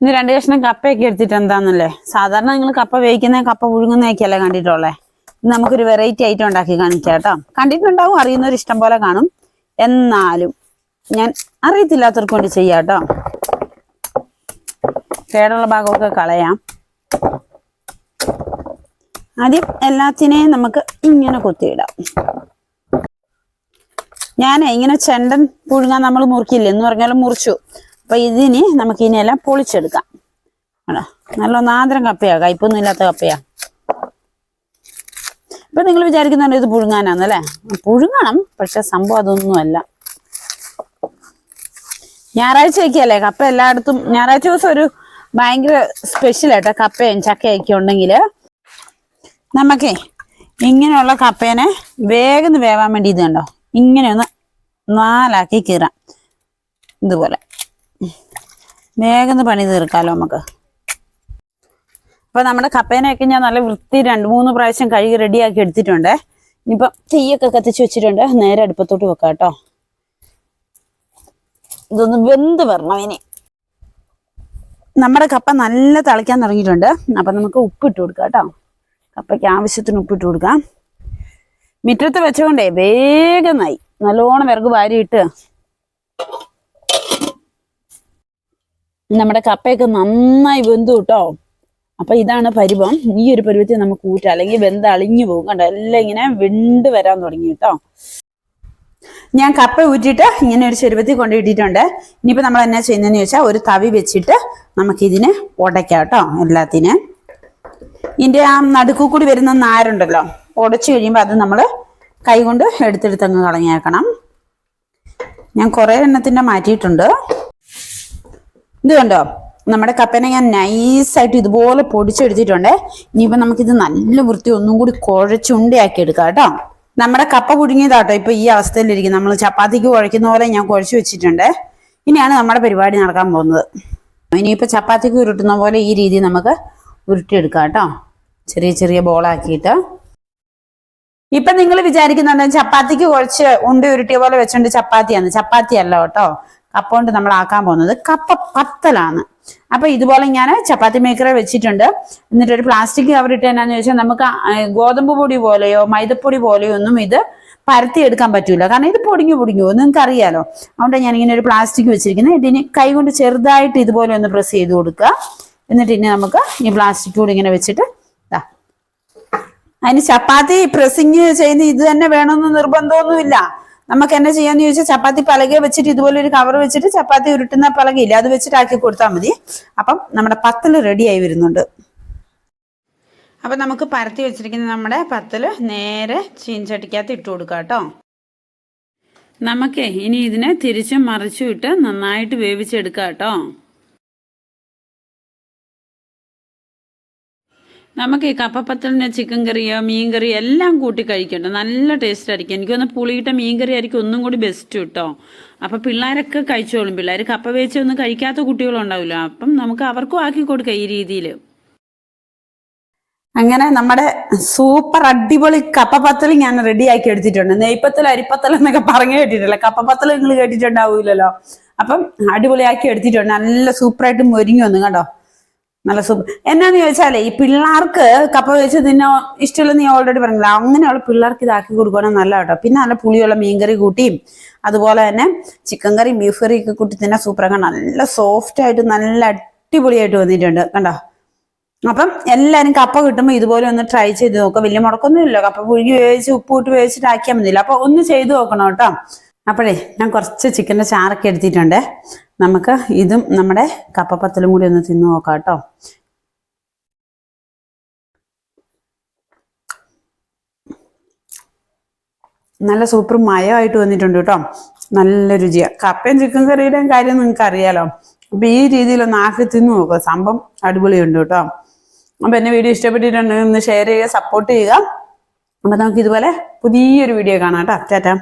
ഇന്ന് രണ്ട് കഷ്ണം കപ്പയൊക്കെ എടുത്തിട്ട് എന്താന്നല്ലേ? സാധാരണ നിങ്ങൾ കപ്പ വേവിക്കുന്ന കപ്പ പുഴുങ്ങുന്നതൊക്കെയല്ലേ കണ്ടിട്ടുള്ളേ? നമുക്കൊരു വെറൈറ്റി ഐറ്റം ഉണ്ടാക്കി കാണിക്കാം കേട്ടോ. കണ്ടിട്ടുണ്ടാവും അറിയുന്നവർ ഇഷ്ടം പോലെ കാണും. എന്നാലും ഞാൻ അറിയത്തില്ലാത്തവർക്ക് വേണ്ടി ചെയ്യാം കേട്ടോ. കേടുള്ള ഭാഗമൊക്കെ കളയാം. ആദ്യം എല്ലാത്തിനെയും നമുക്ക് ഇങ്ങനെ കുത്തിയിടാം. ഞാൻ ഇങ്ങനെ ചെണ്ടൻ പുഴുങ്ങാൻ നമ്മൾ മുറിക്കില്ല എന്ന് പറഞ്ഞാലും മുറിച്ചു. അപ്പൊ ഇതിന് നമുക്ക് ഇതിനെല്ലാം പൊളിച്ചെടുക്കാം. ആണോ? നല്ല ഒന്നാന്തരം കപ്പയാ കയ്പൊന്നും ഇല്ലാത്ത കപ്പയാ. ഇപ്പൊ നിങ്ങൾ വിചാരിക്കുന്നുണ്ട് ഇത് പുഴുങ്ങാനാന്നല്ലേ? പുഴുങ്ങണം പക്ഷെ സംഭവം അതൊന്നുമല്ല. ഞായറാഴ്ചയൊക്കെയല്ലേ കപ്പ എല്ലായിടത്തും ഞായറാഴ്ച ദിവസം ഒരു ഭയങ്കര സ്പെഷ്യൽ ആയിട്ടോ കപ്പയും ചക്കയൊക്കെ ഉണ്ടെങ്കിൽ നമുക്കേ ഇങ്ങനെയുള്ള കപ്പേനെ വേഗം വേവാൻ വേണ്ടി ഇത് കണ്ടോ ഇങ്ങനെ ഒന്ന് നാലാക്കി കീറാം. ഇതുപോലെ. വേഗം പണി തീർക്കാമല്ലോ നമുക്ക്. അപ്പൊ നമ്മുടെ കപ്പേനെയൊക്കെ ഞാൻ നല്ല വൃത്തി രണ്ട് മൂന്ന് പ്രാവശ്യം കഴുകി റെഡിയാക്കി എടുത്തിട്ടുണ്ട്. ഇനിയിപ്പം തീയൊക്കെ കത്തിച്ച് വെച്ചിട്ടുണ്ട്. നേരെ അടുപ്പത്തോട്ട് വെക്കാം കേട്ടോ. ഇതൊന്ന് വെന്ത് വരണം ഇനി. നമ്മുടെ കപ്പ നല്ല തിളയ്ക്കാൻ തുടങ്ങിയിട്ടുണ്ട്. അപ്പൊ നമുക്ക് ഉപ്പിട്ട് കൊടുക്കാം കേട്ടോ. കപ്പയ്ക്ക് ആവശ്യത്തിന് ഉപ്പിട്ട് കൊടുക്കാം. മുറ്റത്ത് വെച്ചുകൊണ്ടേ വേഗം നായി നല്ലോണം വിറക് വാരിയിട്ട് നമ്മുടെ കപ്പയൊക്കെ നന്നായി വെന്തു കേട്ടോ. അപ്പൊ ഇതാണ് പരുവം. ഈ ഒരു പരുവത്തിൽ നമുക്ക് ഊറ്റാം. അല്ലെങ്കിൽ വെന്ത് അളിഞ്ഞു പോകും കണ്ടോ? എല്ലാം ഇങ്ങനെ വെണ്ട് വരാൻ തുടങ്ങി കേട്ടോ. ഞാൻ കപ്പ ഊറ്റിയിട്ട് ഇങ്ങനെ ഒരു ചെരുവത്തിൽ കൊണ്ടിട്ടിട്ടുണ്ട് ഇനിയിപ്പോ നമ്മൾ എന്നാ ചെയ്യുന്നതെന്ന് ചോദിച്ചാൽ ഒരു തവി വെച്ചിട്ട് നമുക്കിതിനെ ഉടയ്ക്കാം കേട്ടോ എല്ലാത്തിനെ. ഇതിന്റെ ആ നടുക്കു കൂടി വരുന്ന നാരുണ്ടല്ലോ. ഉടച്ചു കഴിയുമ്പോൾ അത് നമ്മൾ കൈകൊണ്ട് എടുത്തെടുത്തങ്ങ് കളഞ്ഞേക്കണം. ഞാൻ കുറേ എണ്ണത്തിന്റെ മാറ്റിയിട്ടുണ്ട്. ഇത് കണ്ടോ? നമ്മുടെ കപ്പനെ ഞാൻ നൈസായിട്ട് ഇതുപോലെ പൊടിച്ചെടുത്തിട്ടുണ്ട്. ഇനിയിപ്പോ നമുക്കിത് നല്ല വൃത്തി ഒന്നും കൂടി കുഴച്ചുണ്ടയാക്കി എടുക്കാം കേട്ടോ. നമ്മുടെ കപ്പ പുഴുങ്ങിയതാട്ടോ ഇപ്പൊ ഈ അവസ്ഥയിലിരിക്കും നമ്മൾ ചപ്പാത്തിക്ക് കുഴയ്ക്കുന്ന പോലെ ഞാൻ കുഴച്ചു വെച്ചിട്ടുണ്ട്. ഇനിയാണ് നമ്മുടെ പരിപാടി നടക്കാൻ പോകുന്നത്. ഇനിയിപ്പോ ചപ്പാത്തിക്ക് ഉരുട്ടുന്ന പോലെ ഈ രീതി നമുക്ക് ഉരുട്ടിയെടുക്കാം കേട്ടോ. ചെറിയ ചെറിയ ബോളാക്കിയിട്ട്. ഇപ്പൊ നിങ്ങൾ വിചാരിക്കുന്നുണ്ട് ചപ്പാത്തിക്ക് കുഴച്ച് ഉണ്ട ഉരുട്ടിയ പോലെ വെച്ചോണ്ട് ചപ്പാത്തിയാണ്. ചപ്പാത്തി അല്ല കേട്ടോ. കപ്പ നമ്മൾ ആക്കാൻ പോകുന്നത് കപ്പ പത്തലാണ്. അപ്പൊ ഇതുപോലെ ഞാൻ ചപ്പാത്തി മേക്കറെ വെച്ചിട്ടുണ്ട്. എന്നിട്ട് ഒരു പ്ലാസ്റ്റിക് കവർ ഇട്ട് എന്നാന്ന് ചോദിച്ചാൽ നമുക്ക് ഗോതമ്പ് പൊടി പോലെയോ മൈദപ്പൊടി പോലെയോ ഒന്നും ഇത് പരത്തി എടുക്കാൻ പറ്റൂല. കാരണം ഇത് പൊടിഞ്ഞു പൊടിഞ്ഞു നിങ്ങൾക്ക് അറിയാലോ അതുകൊണ്ട് ഞാൻ ഇങ്ങനെ ഒരു പ്ലാസ്റ്റിക് വെച്ചിരിക്കുന്നത്. ഇതിന് കൈ കൊണ്ട് ചെറുതായിട്ട് ഇതുപോലെ ഒന്ന് പ്രസ് ചെയ്ത് കൊടുക്കുക. എന്നിട്ട് ഇനി നമുക്ക് ഈ പ്ലാസ്റ്റിക് കൂടി ഇങ്ങനെ വെച്ചിട്ട് അതിന് ചപ്പാത്തി പ്രസിങ് ചെയ്യുന്ന ഇത് തന്നെ വേണമെന്ന് നിർബന്ധമൊന്നുമില്ല. നമുക്ക് എന്നാ ചെയ്യാന്ന് ചോദിച്ചാൽ ചപ്പാത്തി പലക വെച്ചിട്ട് ഇതുപോലെ ഒരു കവർ വെച്ചിട്ട് ചപ്പാത്തി ഉരുട്ടുന്ന പലകയില്ല. അത് വെച്ചിട്ട് ആക്കി കൊടുത്താൽ മതി. അപ്പം നമ്മുടെ പത്തൽ റെഡിയായി വരുന്നുണ്ട്. അപ്പം നമുക്ക് പരത്തി വെച്ചിരിക്കുന്ന നമ്മുടെ പത്തൽ നേരെ ചീഞ്ചട്ടിക്കകത്ത് ഇട്ട് കൊടുക്കാം കേട്ടോ. നമുക്ക് ഇനി ഇതിനെ തിരിച്ചും മറിച്ചും ഇട്ട് നന്നായിട്ട് വേവിച്ചെടുക്കാം കേട്ടോ. നമുക്ക് ഈ കപ്പപ്പത്തലിന് ചിക്കൻ കറിയോ മീൻ കറിയോ എല്ലാം കൂട്ടി കഴിക്കണ്ട നല്ല ടേസ്റ്റ് ആയിരിക്കും. എനിക്ക് തോന്നുന്നു പുളിയിട്ട മീൻ കറി ആയിരിക്കും ഒന്നും കൂടി ബെസ്റ്റ് കേട്ടോ അപ്പൊ പിള്ളേരൊക്കെ കഴിച്ചോളും. പിള്ളേർ കപ്പ വേച്ചൊന്നും കഴിക്കാത്ത കുട്ടികളുണ്ടാവില്ല അപ്പം നമുക്ക് അവർക്കും ആക്കി കൊടുക്കാം ഈ രീതിയിൽ അങ്ങനെ നമ്മുടെ സൂപ്പർ അടിപൊളി കപ്പപ്പത്തൽ ഞാൻ റെഡിയാക്കി എടുത്തിട്ടുണ്ട്. നെയ്പ്പത്തൽ അരിപ്പത്തൽ എന്നൊക്കെ പറഞ്ഞു കേട്ടിട്ടില്ല? കപ്പപ്പത്തൽ നിങ്ങൾ കേട്ടിട്ടുണ്ടാവില്ലല്ലോ അപ്പം അടിപൊളിയാക്കി എടുത്തിട്ടുണ്ട്. നല്ല സൂപ്പറായിട്ട് മൊരിഞ്ഞു വന്നു. കണ്ടോ? നല്ല സൂപ്പ് എന്നാന്ന് ചോദിച്ചാലേ ഈ പിള്ളേർക്ക് കപ്പ വെച്ച് തിന്നോ ഇഷ്ടമുള്ള നീ ഓൾറെഡി പറഞ്ഞില്ല? അങ്ങനെയുള്ള പിള്ളേർക്ക് ഇതാക്കി കൊടുക്കണം നല്ല കേട്ടോ പിന്നെ നല്ല പുളിയുള്ള മീൻകറി കൂട്ടിയും അതുപോലെ തന്നെ ചിക്കൻ കറി ബീഫ് കറി ഒക്കെ കൂട്ടി തന്നെ സൂപ്പറാണ് നല്ല സോഫ്റ്റ് ആയിട്ട് നല്ല അടിപൊളിയായിട്ട് വന്നിട്ടുണ്ട്. കണ്ടോ? അപ്പം എല്ലാരും കപ്പ കിട്ടുമ്പോൾ ഇതുപോലെ ഒന്ന് ട്രൈ ചെയ്ത് നോക്കുക വലിയ മുടക്കൊന്നുമില്ല. കപ്പ പുഴുകി വേവിച്ച് ഉപ്പ് ഇട്ട് വേവിച്ചിട്ട് ആക്കിയാൽ മതിയില്ല. അപ്പൊ ഒന്ന് ചെയ്ത് നോക്കണം കേട്ടോ. അപ്പോഴേ ഞാൻ കുറച്ച് ചിക്കന്റെ ചാറൊക്കെ എടുത്തിട്ടുണ്ട്. നമുക്ക് ഇതും നമ്മുടെ കപ്പപ്പത്തലും കൂടി ഒന്ന് തിന്നു നോക്കാം കേട്ടോ. നല്ല സൂപ്പർ മയമായിട്ട് വന്നിട്ടുണ്ട് കേട്ടോ. നല്ല രുചിയാണ് കപ്പയും ചിക്കൻ കറിയുടെയും കാര്യം നിങ്ങൾക്ക് അറിയാലോ അപ്പൊ ഈ രീതിയിലൊന്ന് ആക്കി തിന്നു നോക്കുക സംഭവം അടിപൊളിയുണ്ട് കേട്ടോ. അപ്പൊ എന്നെ വീഡിയോ ഇഷ്ടപ്പെട്ടിട്ടുണ്ടെങ്കിൽ ഒന്ന് ഷെയർ ചെയ്യുക സപ്പോർട്ട് ചെയ്യുക. അപ്പൊ നമുക്ക് ഇതുപോലെ പുതിയൊരു വീഡിയോ കാണാം കേട്ടോ. ടാറ്റാ.